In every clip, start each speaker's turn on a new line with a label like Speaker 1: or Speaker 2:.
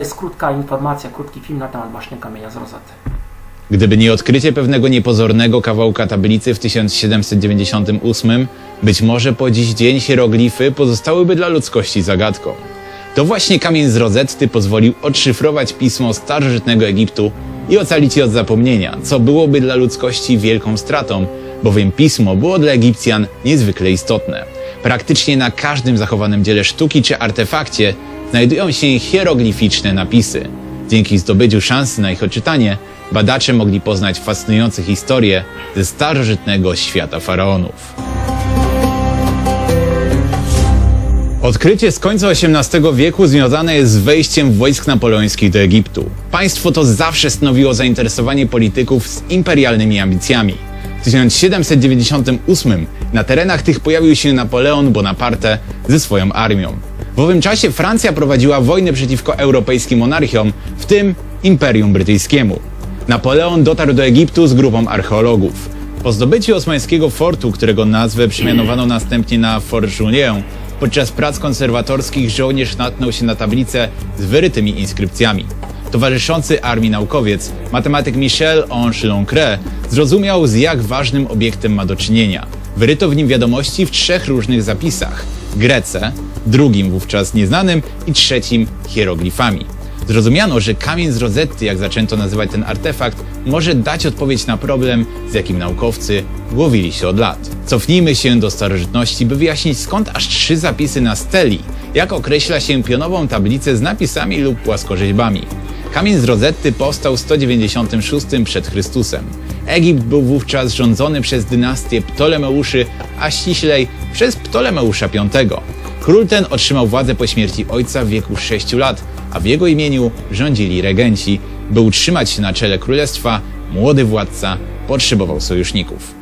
Speaker 1: jest krótka informacja, krótki film na temat właśnie kamienia z Rosety.
Speaker 2: Gdyby nie odkrycie pewnego niepozornego kawałka tablicy w 1798, być może po dziś dzień hieroglify pozostałyby dla ludzkości zagadką. To właśnie kamień z Rozetty pozwolił odszyfrować pismo starożytnego Egiptu i ocalić je od zapomnienia, co byłoby dla ludzkości wielką stratą, bowiem pismo było dla Egipcjan niezwykle istotne. Praktycznie na każdym zachowanym dziele sztuki czy artefakcie znajdują się hieroglificzne napisy. Dzięki zdobyciu szansy na ich odczytanie, badacze mogli poznać fascynujące historie ze starożytnego świata faraonów. Odkrycie z końca XVIII wieku związane jest z wejściem wojsk napoleońskich do Egiptu. Państwo to zawsze stanowiło zainteresowanie polityków z imperialnymi ambicjami. W 1798 na terenach tych pojawił się Napoleon Bonaparte ze swoją armią. W owym czasie Francja prowadziła wojnę przeciwko europejskim monarchiom, w tym Imperium Brytyjskiemu. Napoleon dotarł do Egiptu z grupą archeologów. Po zdobyciu osmańskiego fortu, którego nazwę przemianowano następnie na Fort Julien, podczas prac konserwatorskich żołnierz natknął się na tablicę z wyrytymi inskrypcjami. Towarzyszący armii naukowiec, matematyk Michel Lancret, zrozumiał z jak ważnym obiektem ma do czynienia. Wyryto w nim wiadomości w trzech różnych zapisach: grece, drugim wówczas nieznanym i trzecim hieroglifami. Zrozumiano, że kamień z Rozetty, jak zaczęto nazywać ten artefakt, może dać odpowiedź na problem, z jakim naukowcy głowili się od lat. Cofnijmy się do starożytności, by wyjaśnić skąd aż trzy zapisy na steli, jak określa się pionową tablicę z napisami lub płaskorzeźbami. Kamień z Rozetty powstał w 196 przed Chrystusem. Egipt był wówczas rządzony przez dynastię Ptolemeuszy, a ściślej przez Ptolemeusza V. Król ten otrzymał władzę po śmierci ojca w wieku 6 lat, a w jego imieniu rządzili regenci. By utrzymać się na czele królestwa, młody władca potrzebował sojuszników.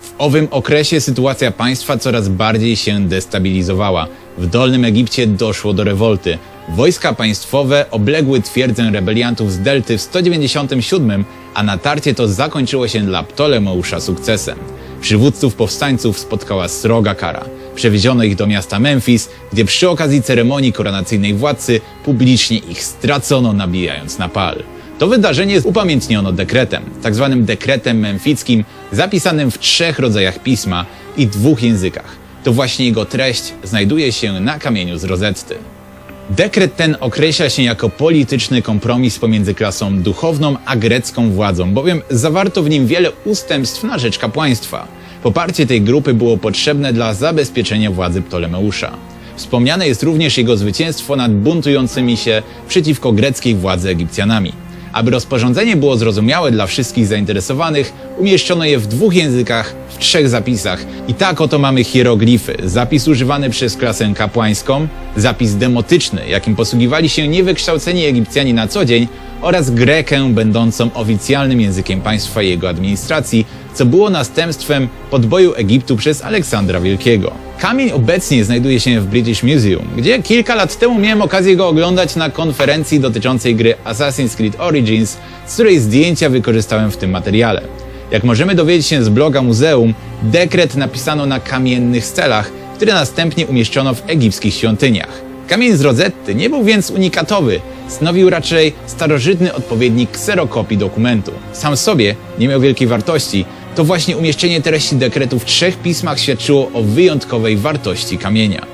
Speaker 2: W owym okresie sytuacja państwa coraz bardziej się destabilizowała. W Dolnym Egipcie doszło do rewolty. Wojska państwowe obległy twierdzę rebeliantów z Delty w 197, a natarcie to zakończyło się dla Ptolemeusza sukcesem. Przywódców powstańców spotkała sroga kara. Przewieziono ich do miasta Memphis, gdzie przy okazji ceremonii koronacyjnej władcy publicznie ich stracono, nabijając na pal. To wydarzenie upamiętniono dekretem, tak zwanym dekretem memfickim, zapisanym w trzech rodzajach pisma i dwóch językach. To właśnie jego treść znajduje się na kamieniu z Rozetty. Dekret ten określa się jako polityczny kompromis pomiędzy klasą duchowną a grecką władzą, bowiem zawarto w nim wiele ustępstw na rzecz kapłaństwa. Poparcie tej grupy było potrzebne dla zabezpieczenia władzy Ptolemeusza. Wspomniane jest również jego zwycięstwo nad buntującymi się przeciwko greckiej władzy Egipcjanami. Aby rozporządzenie było zrozumiałe dla wszystkich zainteresowanych, umieszczono je w dwóch językach, w trzech zapisach. I tak oto mamy hieroglify. Zapis używany przez klasę kapłańską, zapis demotyczny, jakim posługiwali się niewykształceni Egipcjanie na co dzień, oraz grekę, będącą oficjalnym językiem państwa i jego administracji, co było następstwem podboju Egiptu przez Aleksandra Wielkiego. Kamień obecnie znajduje się w British Museum, gdzie kilka lat temu miałem okazję go oglądać na konferencji dotyczącej gry Assassin's Creed Origins, z której zdjęcia wykorzystałem w tym materiale. Jak możemy dowiedzieć się z bloga muzeum, dekret napisano na kamiennych stelach, które następnie umieszczono w egipskich świątyniach. Kamień z Rozetty nie był więc unikatowy, stanowił raczej starożytny odpowiednik kserokopii dokumentu. Sam sobie nie miał wielkiej wartości, to właśnie umieszczenie treści dekretu w trzech pismach świadczyło o wyjątkowej wartości kamienia.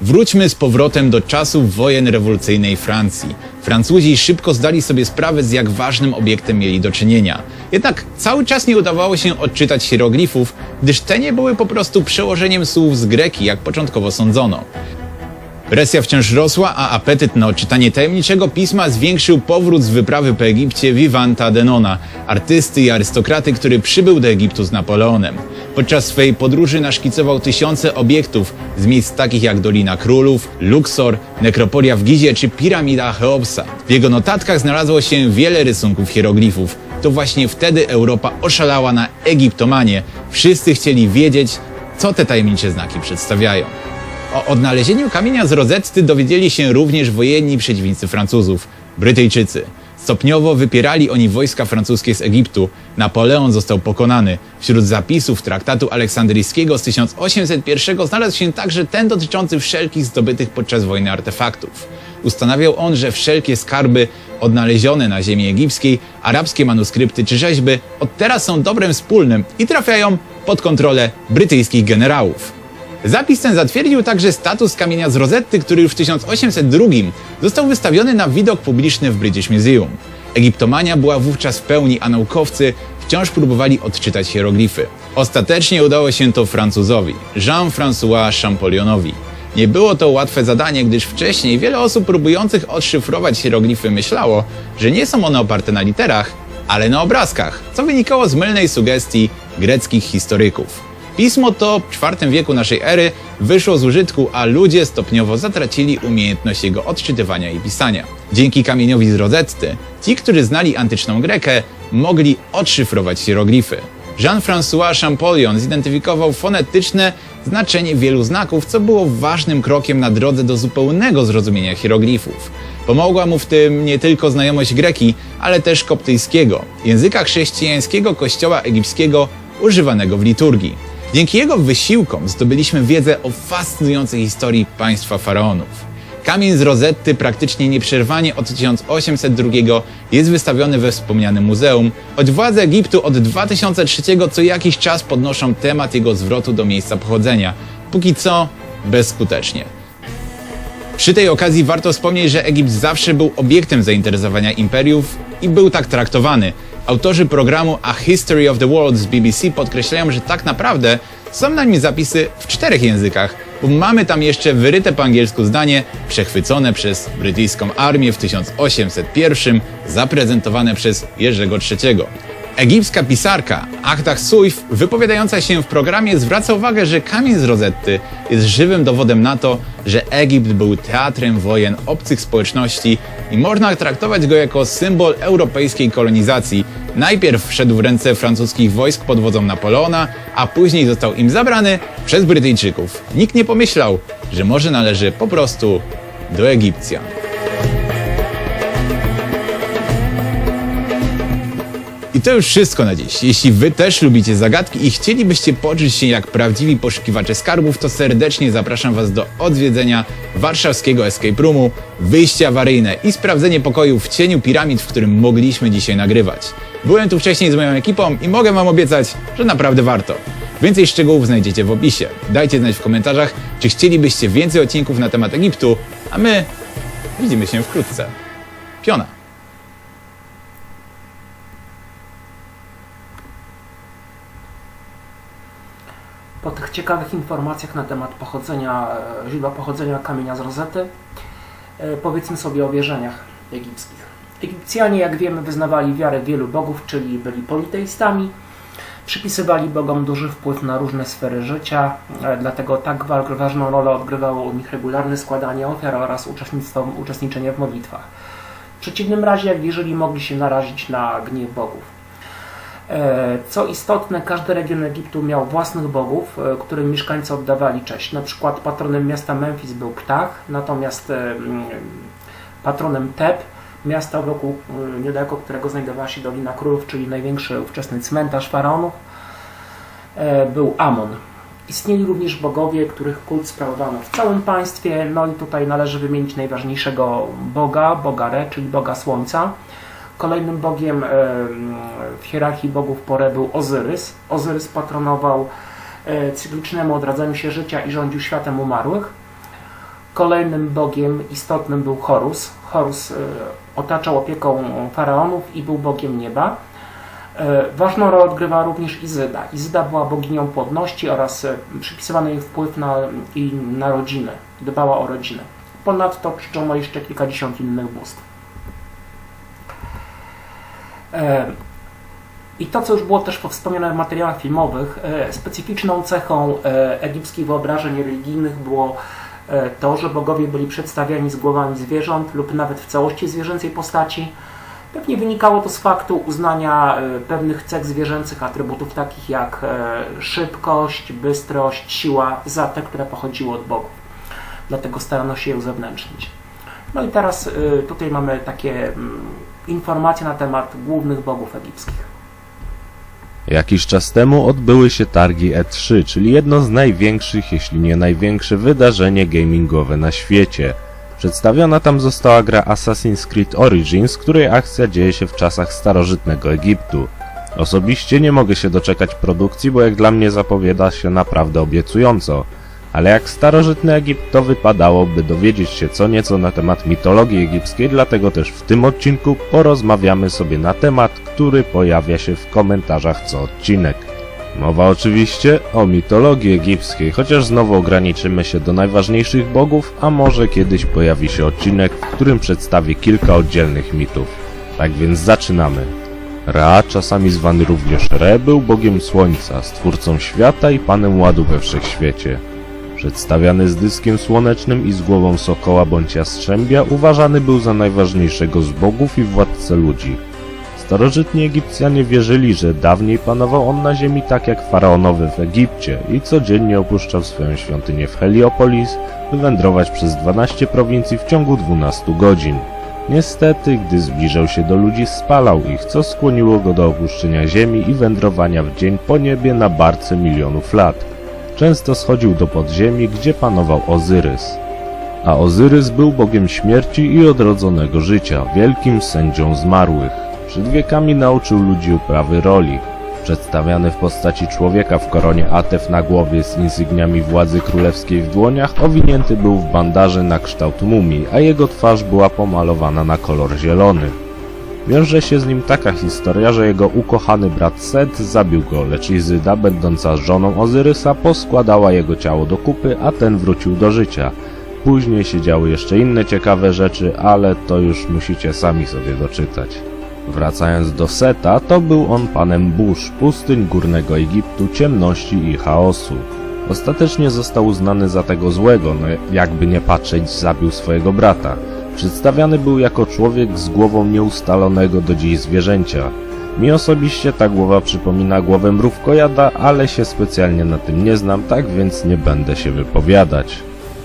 Speaker 2: Wróćmy z powrotem do czasów wojen rewolucyjnej Francji. Francuzi szybko zdali sobie sprawę, z jak ważnym obiektem mieli do czynienia. Jednak cały czas nie udawało się odczytać hieroglifów, gdyż te nie były po prostu przełożeniem słów z greki, jak początkowo sądzono. Presja wciąż rosła, a apetyt na odczytanie tajemniczego pisma zwiększył powrót z wyprawy po Egipcie Vivanta Denona, artysty i arystokraty, który przybył do Egiptu z Napoleonem. Podczas swej podróży naszkicował tysiące obiektów z miejsc takich jak Dolina Królów, Luxor, Nekropolia w Gizie czy Piramida Cheopsa. W jego notatkach znalazło się wiele rysunków hieroglifów. To właśnie wtedy Europa oszalała na egiptomanie. Wszyscy chcieli wiedzieć, co te tajemnicze znaki przedstawiają. O odnalezieniu kamienia z Rozetty dowiedzieli się również wojenni przeciwnicy Francuzów, Brytyjczycy. Stopniowo wypierali oni wojska francuskie z Egiptu. Napoleon został pokonany. Wśród zapisów traktatu aleksandryjskiego z 1801 znalazł się także ten dotyczący wszelkich zdobytych podczas wojny artefaktów. Ustanawiał on, że wszelkie skarby odnalezione na ziemi egipskiej, arabskie manuskrypty czy rzeźby od teraz są dobrem wspólnym i trafiają pod kontrolę brytyjskich generałów. Zapis ten zatwierdził także status kamienia z Rozetty, który już w 1802 został wystawiony na widok publiczny w British Museum. Egiptomania była wówczas w pełni, a naukowcy wciąż próbowali odczytać hieroglify. Ostatecznie udało się to Francuzowi, Jean-François Champollionowi. Nie było to łatwe zadanie, gdyż wcześniej wiele osób próbujących odszyfrować hieroglify myślało, że nie są one oparte na literach, ale na obrazkach, co wynikało z mylnej sugestii greckich historyków. Pismo to w IV wieku naszej ery wyszło z użytku, a ludzie stopniowo zatracili umiejętność jego odczytywania i pisania. Dzięki kamieniowi z Rozetty, ci, którzy znali antyczną Grekę, mogli odszyfrować hieroglify. Jean-François Champollion zidentyfikował fonetyczne znaczenie wielu znaków, co było ważnym krokiem na drodze do zupełnego zrozumienia hieroglifów. Pomogła mu w tym nie tylko znajomość greki, ale też koptyjskiego, języka chrześcijańskiego kościoła egipskiego używanego w liturgii. Dzięki jego wysiłkom zdobyliśmy wiedzę o fascynującej historii państwa faraonów. Kamień z Rozetty praktycznie nieprzerwanie od 1802 jest wystawiony we wspomnianym muzeum, choć władze Egiptu od 2003 co jakiś czas podnoszą temat jego zwrotu do miejsca pochodzenia. Póki co bezskutecznie. Przy tej okazji warto wspomnieć, że Egipt zawsze był obiektem zainteresowania imperiów i był tak traktowany. Autorzy programu A History of the World z BBC podkreślają, że tak naprawdę są na nim zapisy w czterech językach, bo mamy tam jeszcze wyryte po angielsku zdanie przechwycone przez brytyjską armię w 1801, zaprezentowane przez Jerzego III. Egipska pisarka Achtach Suif, wypowiadająca się w programie, zwraca uwagę, że kamień z Rozetty jest żywym dowodem na to, że Egipt był teatrem wojen obcych społeczności i można traktować go jako symbol europejskiej kolonizacji. Najpierw wszedł w ręce francuskich wojsk pod wodzą Napoleona, a później został im zabrany przez Brytyjczyków. Nikt nie pomyślał, że może należy po prostu do Egipcjan. To już wszystko na dziś. Jeśli wy też lubicie zagadki i chcielibyście poczuć się jak prawdziwi poszukiwacze skarbów, to serdecznie zapraszam was do odwiedzenia warszawskiego escape roomu, wyjście awaryjne i sprawdzenie pokoju w cieniu piramid, w którym mogliśmy dzisiaj nagrywać. Byłem tu wcześniej z moją ekipą i mogę wam obiecać, że naprawdę warto. Więcej szczegółów znajdziecie w opisie. Dajcie znać w komentarzach, czy chcielibyście więcej odcinków na temat Egiptu, a my widzimy się wkrótce. Piona!
Speaker 1: Po tych ciekawych informacjach na temat pochodzenia, e, źródła pochodzenia kamienia z Rozety, e, powiedzmy sobie o wierzeniach egipskich. Egipcjanie, jak wiemy, wyznawali wiarę wielu bogów, czyli byli politeistami. Przypisywali bogom duży wpływ na różne sfery życia, e, dlatego tak wa- ważną rolę odgrywało u nich regularne składanie ofiar oraz uczestnictwo, uczestniczenie w modlitwach. W przeciwnym razie, jak wierzyli, mogli się narazić na gniew bogów. E, Co istotne, każdy region Egiptu miał własnych bogów, e, którym mieszkańcy oddawali cześć. Na przykład patronem miasta Memphis był Ptah, natomiast e, patronem Teb, miasta wokół, niedaleko którego znajdowała się Dolina Królów, czyli największy ówczesny cmentarz faraonów, był Amon. Istnieli również bogowie, których kult sprawowano w całym państwie, no i tutaj należy wymienić najważniejszego boga, boga Re, czyli boga Słońca. Kolejnym bogiem w hierarchii bogów Pore był Ozyrys. Ozyrys patronował e, cyklicznemu odradzaniu się życia i rządził światem umarłych. Kolejnym bogiem istotnym był Horus. Horus e, otaczał opieką faraonów i był bogiem nieba. E, Ważną rolę odgrywała również Izyda. Izyda była boginią płodności oraz przypisywano jej wpływ na, na rodzinę. Dbała o rodzinę. Ponadto czczono jeszcze kilkadziesiąt innych bóstw. E, I to, co już było też wspomniane w materiałach filmowych, e, specyficzną cechą e, egipskich wyobrażeń religijnych było to, że bogowie byli przedstawiani z głowami zwierząt lub nawet w całości zwierzęcej postaci. Pewnie wynikało to z faktu uznania pewnych cech zwierzęcych atrybutów takich jak szybkość, bystrość, siła za te, które pochodziły od bogów. Dlatego starano się je uzewnętrznić. No i teraz tutaj mamy takie mm, informacje na temat głównych bogów egipskich.
Speaker 3: Jakiś czas temu odbyły się targi E3, czyli jedno z największych, jeśli nie największe wydarzenie gamingowe na świecie. Przedstawiona tam została gra Assassin's Creed Origins, której akcja dzieje się w czasach starożytnego Egiptu. Osobiście nie mogę się doczekać produkcji, bo jak dla mnie zapowiada się naprawdę obiecująco. Ale jak starożytny Egipt to wypadałoby dowiedzieć się co nieco na temat mitologii egipskiej, dlatego też w tym odcinku porozmawiamy sobie na temat, który pojawia się w komentarzach co odcinek. Mowa oczywiście o mitologii egipskiej, chociaż znowu ograniczymy się do najważniejszych bogów, a może kiedyś pojawi się odcinek, w którym przedstawię kilka oddzielnych mitów. Tak więc zaczynamy. Ra, czasami zwany również Re, był bogiem słońca, stwórcą świata i panem ładu we wszechświecie. Przedstawiany z dyskiem słonecznym i z głową sokoła bądź jastrzębia, uważany był za najważniejszego z bogów i władcę ludzi. Starożytni Egipcjanie wierzyli, że dawniej panował on na ziemi tak jak faraonowy w Egipcie i codziennie opuszczał swoją świątynię w Heliopolis, by wędrować przez 12 prowincji w ciągu 12 godzin. Niestety, gdy zbliżał się do ludzi, spalał ich, co skłoniło go do opuszczenia ziemi i wędrowania w dzień po niebie na barce milionów lat. Często schodził do podziemi, gdzie panował Ozyrys. A Ozyrys był bogiem śmierci i odrodzonego życia, wielkim sędzią zmarłych. Przed wiekami nauczył ludzi uprawy roli. Przedstawiany w postaci człowieka w koronie Atef na głowie z insygniami władzy królewskiej w dłoniach, owinięty był w bandaże na kształt mumii, a jego twarz była pomalowana na kolor zielony. Wiąże się z nim taka historia, że jego ukochany brat Set zabił go, lecz Izyda, będąca żoną Ozyrysa, poskładała jego ciało do kupy, a ten wrócił do życia. Później się działy jeszcze inne ciekawe rzeczy, ale to już musicie sami sobie doczytać. Wracając do Seta, to był on panem burz, pustyń górnego Egiptu, ciemności i chaosu. Ostatecznie został uznany za tego złego, no jakby nie patrzeć, zabił swojego brata. Przedstawiany był jako człowiek z głową nieustalonego do dziś zwierzęcia. Mi osobiście ta głowa przypomina głowę mrówkojada, ale się specjalnie na tym nie znam, tak więc nie będę się wypowiadać.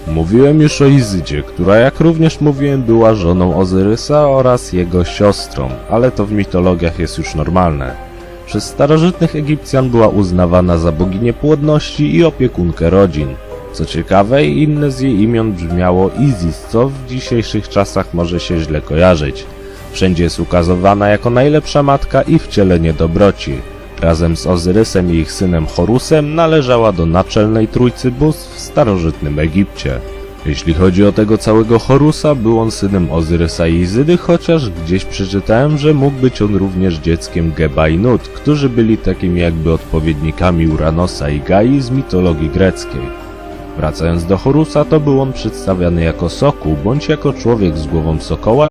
Speaker 3: Mówiłem już o Izydzie, która jak również mówiłem była żoną Ozyrysa oraz jego siostrą, ale to w mitologiach jest już normalne. Przez starożytnych Egipcjan była uznawana za boginię płodności i opiekunkę rodzin. Co ciekawe, inne z jej imion brzmiało Izis, co w dzisiejszych czasach może się źle kojarzyć. Wszędzie jest ukazywana jako najlepsza matka i wcielenie dobroci. Razem z Ozyrysem i ich synem Horusem należała do naczelnej trójcy bóstw w starożytnym Egipcie. Jeśli chodzi o tego całego Horusa, był on synem Ozyrysa i Izydy, chociaż gdzieś przeczytałem, że mógł być on również dzieckiem Geba i Nut, którzy byli takimi jakby odpowiednikami Uranosa i Gai z mitologii greckiej. Wracając do Horusa, to był on przedstawiany jako sokół, bądź jako człowiek z głową sokoła